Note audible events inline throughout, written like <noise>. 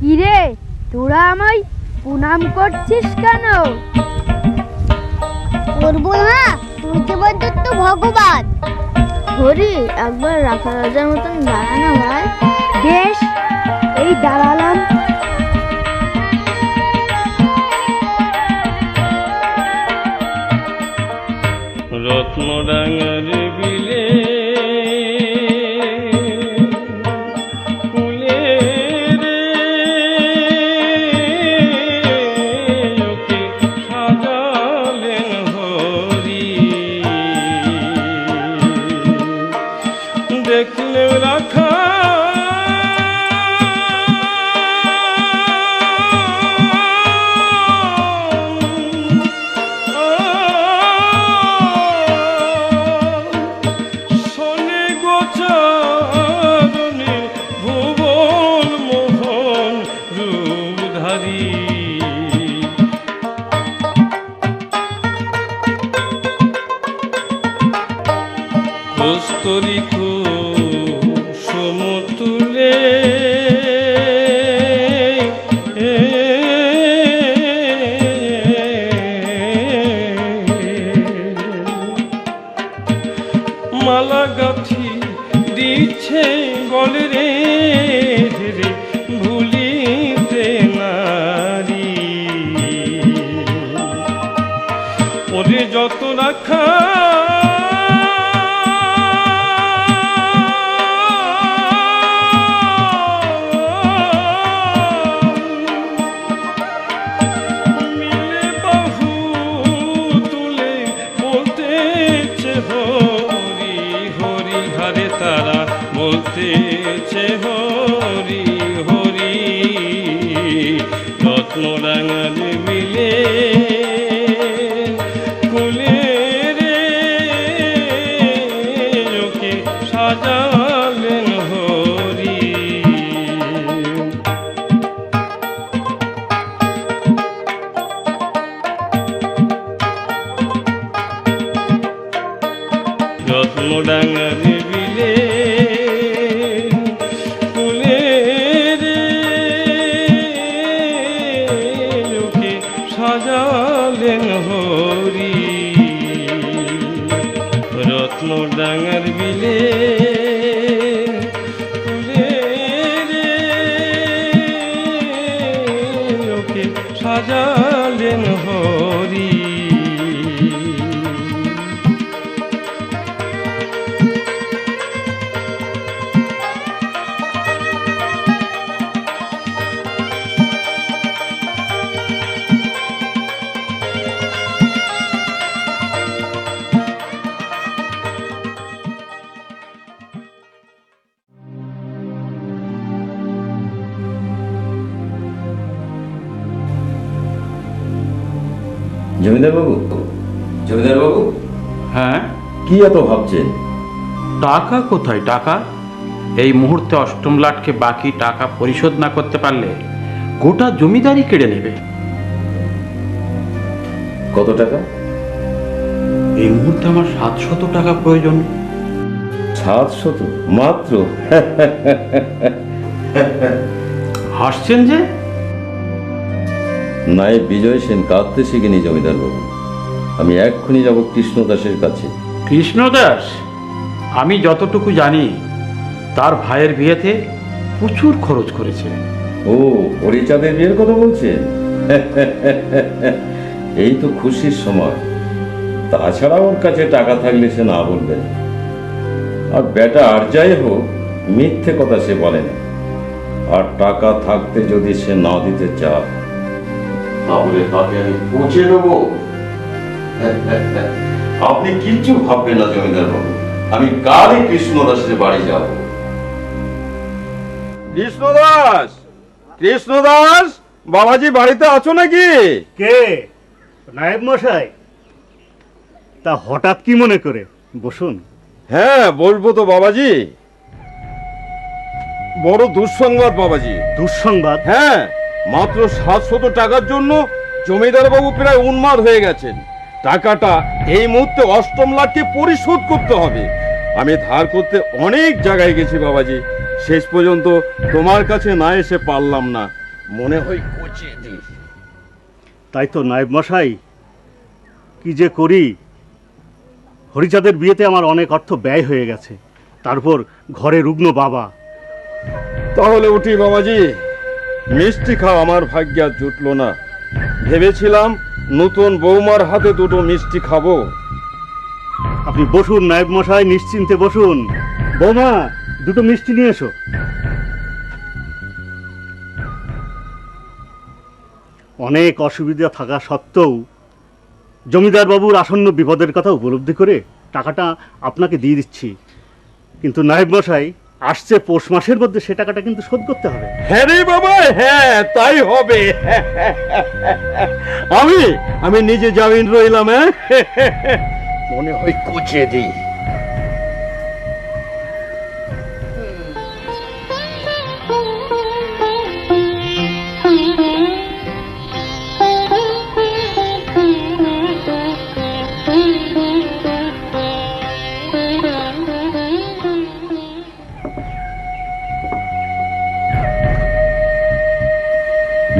কিরে তোরা আমায় প্রণাম করছিস কেন? করব না তুই যে তো ভগবান। হরি একবার রাখা রাজার মতন দাঁড়ানো ভাই। বেশ এই দাঁড়ালাম। রত্নডাঙ্গার বিলে হারে তারা বলতেছে হরি হরি। রত্নডাঙ্গার জমিদার বাবু জমিদার বাবু হ্যাঁ? কি এত ভাবছেন? টাকা কোথায়? টাকা? এই মুহূর্তে অষ্টম লাটকে বাকি টাকা পরিশোধ না করতে পারলে গোটা জমিদারি কেড়ে নেবে। কত টাকা? এই মুহূর্তে আমার সাতশত টাকা প্রয়োজন। সাতশত? মাত্র? <laughs> হাসছেন যে? নাই বিজয় সেন কাঁদতে শিখিনি জমিদার বাবু। আমি এক্ষুনি যাব কৃষ্ণদাসের কাছে। কৃষ্ণদাস আমি যতটুকু জানি তার ভাইয়ের বিয়েতে প্রচুর খরচ করেছে ও পরিচাঁদের বিয়ের কথা বলছেন? <laughs> এই তো খুশির সময়। তাছাড়া ওর কাছে টাকা থাকলে সে না বলবে। আর বেটা আর যাই হোক মিথ্যে কথা সে বলে না। আর টাকা থাকতে যদি সে না দিতে চায় তাহলে তাকে আমি পৌঁছে দেবো। <laughs> আপনি কিচ্ছু ভাববেন না জমিদার বাবু। আমি কালই কৃষ্ণ দাসের বাড়ি যাব। কৃষ্ণদাস! কৃষ্ণদাস বাবাজি বাড়িতে আছো নাকি? কে? নায়েব মশাই। তা হঠাৎ কি মনে করে? বসুন। হ্যাঁ বলব তো বাবাজি। বড় দুঃসংবাদ বাবাজি। দুঃসংবাদ? হ্যাঁ। মাত্র সাতশত টাকার জন্য জমিদার বাবু প্রায় উন্মাদ হয়ে গেছেন। টাকাটা এই মুহূর্তে অষ্টম লাখকে পরিশোধ করতে হবে। আমি ধার করতে অনেক জায়গায় গেছি বাবাজি। শেষ পর্যন্ত তোমার কাছে না এসে পারলাম না। মনে হয় কচিয়ে দিই তাই তো নায়েব মশাই কি যে করি? হরিচাঁদের বিয়েতে আমার অনেক অর্থ ব্যয় হয়ে গেছে। তারপর ঘরে রুগ্ন বাবা। তাহলে উঠি বাবাজি। মিষ্টি খাওয়া আমার ভাগ্য জুটলো না। ভেবেছিলাম নতুন বৌমার হাতে দুটো মিষ্টি খাব। আপনি বসুন, নায়েব মশাই, নিশ্চিন্তে বসুন। বৌমা, দুটো মিষ্টি নিয়ে এসো। অনেক অসুবিধা থাকা সত্ত্বেও জমিদার বাবুর আসন্ন বিপদের কথা উপলব্ধি করে টাকাটা আপনাকে দিয়ে দিচ্ছি। কিন্তু নায়েব মশাই আসছে পৌষ মাসের মধ্যে সে টাকাটা কিন্তু শোধ করতে হবে। হ্যাঁ রে বাবা হ্যাঁ তাই হবে। আমি আমি নিজে জামিন রইলাম হ্যাঁ? মনে হয় কুচিয়ে দিই।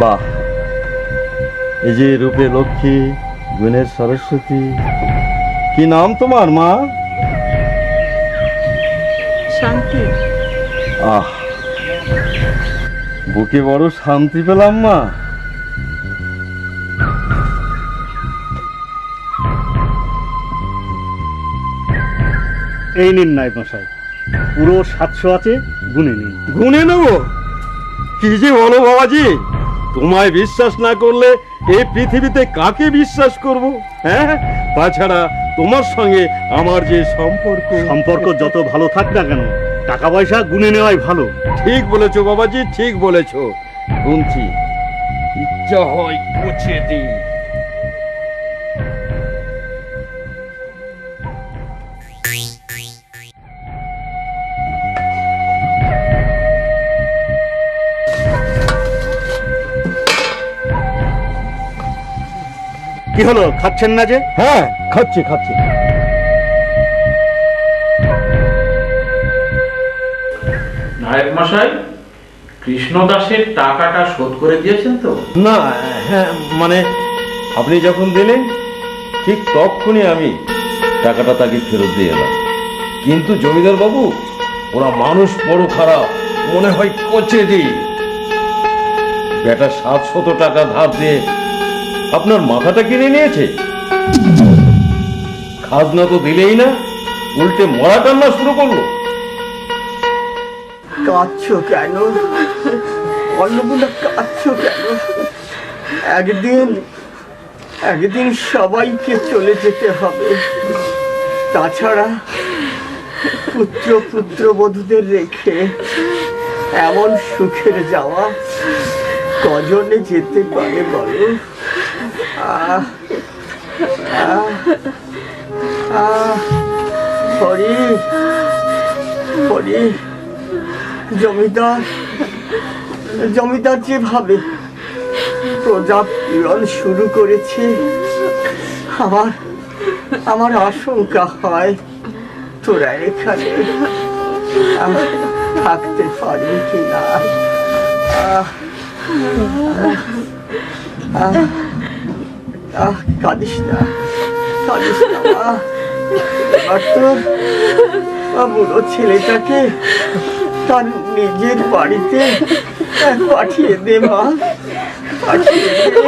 বাহ। এই যে রূপে লক্ষ্মী গুণের সরস্বতী। কি নাম তোমার মা? শান্তি। আহ। বুকে বড় শান্তি পেলাম মা। এই নিন নায়েব মশাই। পুরো সাতশো আছে গুনে নিন। গুনে নেব? কি যে বলো বাবাজি? তোমায় বিশ্বাস না করলে এই পৃথিবীতে কাকে বিশ্বাস করব হ্যাঁ? তাছাড়া তোমার সঙ্গে আমার যে সম্পর্ক। সম্পর্ক যত ভালো থাক না কেন টাকা পয়সা গুনে নেওয়াই ভালো। ঠিক বলেছ বাবাজি ঠিক বলেছ। গুনছি ইচ্ছা হয় পচে দিই। কি হলো খাচ্ছেন না যে? হ্যাঁ খাচ্ছি খাচ্ছি। নায়ক মশাই কৃষ্ণদাসের টাকাটা শোধ করে দিয়েছেন তো? না হ্যাঁ মানে আপনি যখন দিলেন ঠিক তখনই আমি টাকাটা তাকে ফেরত দিয়ে এলাম। কিন্তু জমিদার বাবু ওরা মানুষ বড় খারাপ মনে হয় কচে দিই। বেটা সাতশত টাকা ধার দিয়ে আপনার মাথাটা কিনে নিয়েছে? খাজনা তো দিলেই না, উল্টে মরা কান্না শুরু করল। কাঁদছো কেন? অন্নপূর্ণা, কাঁদছো কেন? একদিন একদিন সবাইকে চলে যেতে হবে। তাছাড়া পুত্র পুত্রবধূদের রেখে এমন সুখের যাওয়া কজনে যেতে পারে বলো? জমিদার জমিদার যেভাবে প্রজা শুরু করেছে আমার আমার আশঙ্কা হয় তোরা এখানে থাকতে পারি কিনা। আহ, আহ, কাঁদিস না কাঁদিস না মা। এবার তো আহ, বুড়ো ছেলেটাকে তার নিজের বাড়িতে পাঠিয়ে দে মা। পাঠিয়ে দে।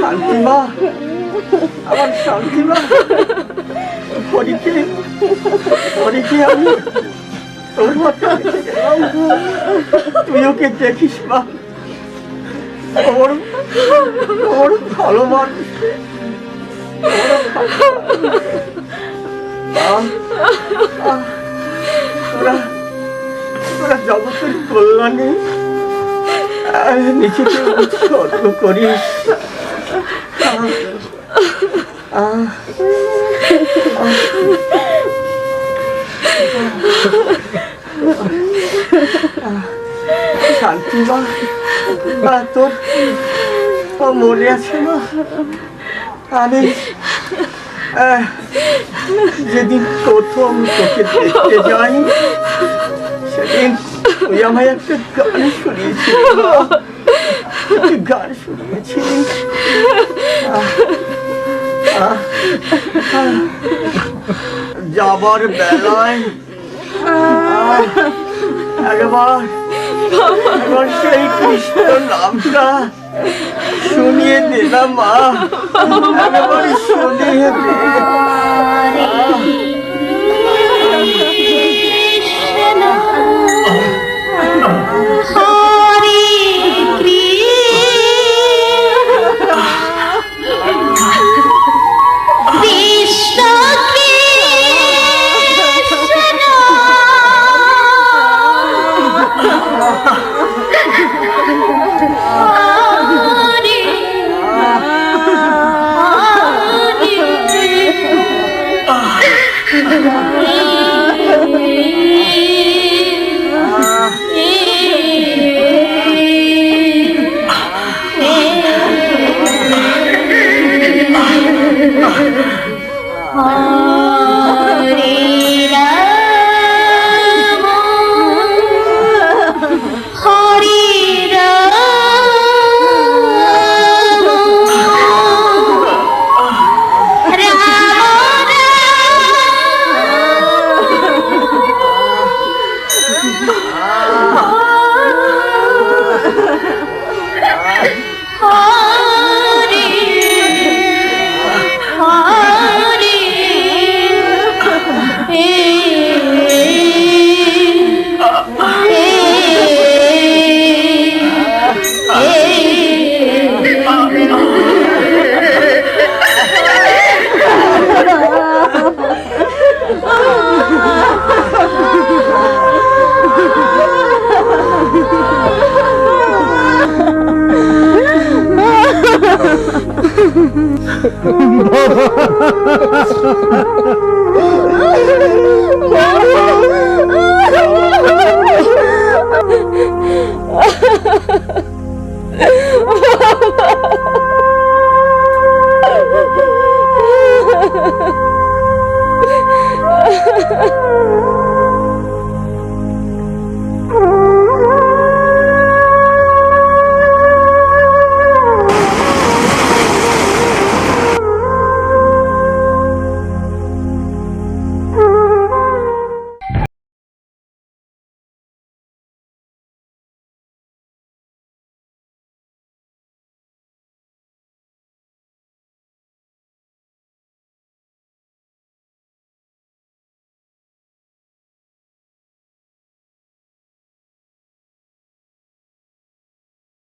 শান্তি মা। আমার শান্তি মা। হরিকে হরিকে আমি। তোর মতো। তুই ওকে দেখিস মা? ওর ওর ভালো মানুষ। তোরা তোরা জগতের কল্যাণে নিজেকে উৎসর্গ করিস। শান্তি মা মা, তোর তোর মনে আছে মা আমি যেদিন প্রথম তোকে দেখতে যাই সেদিন তুই আমায় একটা গান শুনিয়েছিলি গান শুনিয়েছিলি। যাবার বেলায় সেই কৃষ্ণ নামটা শুনিয়ে দিলাম মা। শুনিয়ে দে